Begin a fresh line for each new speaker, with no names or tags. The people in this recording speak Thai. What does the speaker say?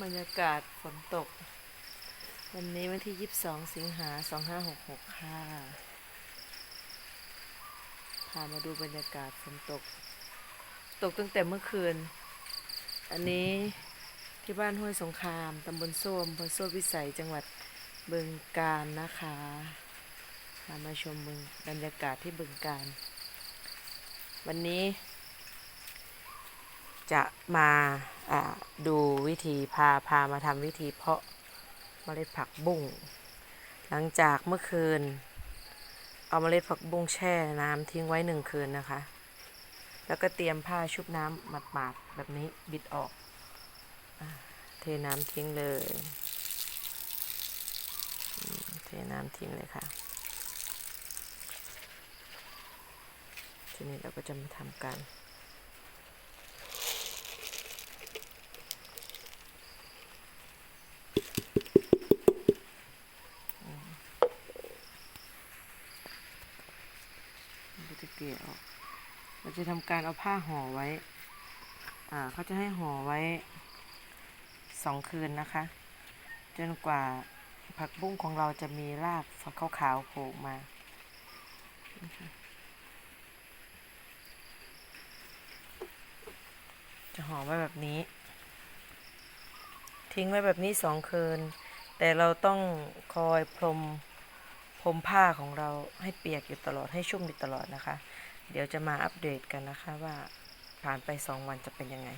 บรรยากาศฝนตก วันนี้วันที่ 22 สิงหา 2566 ค่ะ พามาดูบรรยากาศฝนตก ตกตั้งแต่เมื่อคืน อันนี้ที่บ้านห้วยสงคราม ตำบลส้วมอำเภอโซ่วิสัย จังหวัดบึงกาฬนะคะพามาชมบึงบรรยากาศที่บึงกาฬวันนี้ จะมา ดูวิธีพาพามาทำวิธีเพาะเมล็ดผักบุ้งหลังจากเมื่อคืน เอาเมล็ดผักบุ้งแช่น้ำทิ้งไว้หนึ่งคืนนะคะ แล้วก็เตรียมผ้าชุบน้ำหมาดๆแบบนี้บิดออกอเทน้ำทิ้งเลย เทน้ำทิ้งเลยค่ะ ทีนี้เราก็จะมาทำการ เราจะเกลี่ยออก เราจะทำการเอาผ้าห่อไว้ อ่าเขาจะให้ห่อไว้สองคืนนะคะ จนกว่าผักบุ้งของเราจะมีรากฝักขาวๆโผล่มาจะห่อไว้แบบนี้ ทิ้งไว้แบบนี้สองคืน แต่เราต้องคอยพรมพรมผ้าของเราให้เปียกอยู่ตลอดให้ชุ่มอยู่ตลอดนะคะ เดี๋ยวจะมาอัปเดตกันนะคะว่าผ่านไปสองวันจะเป็นยังไง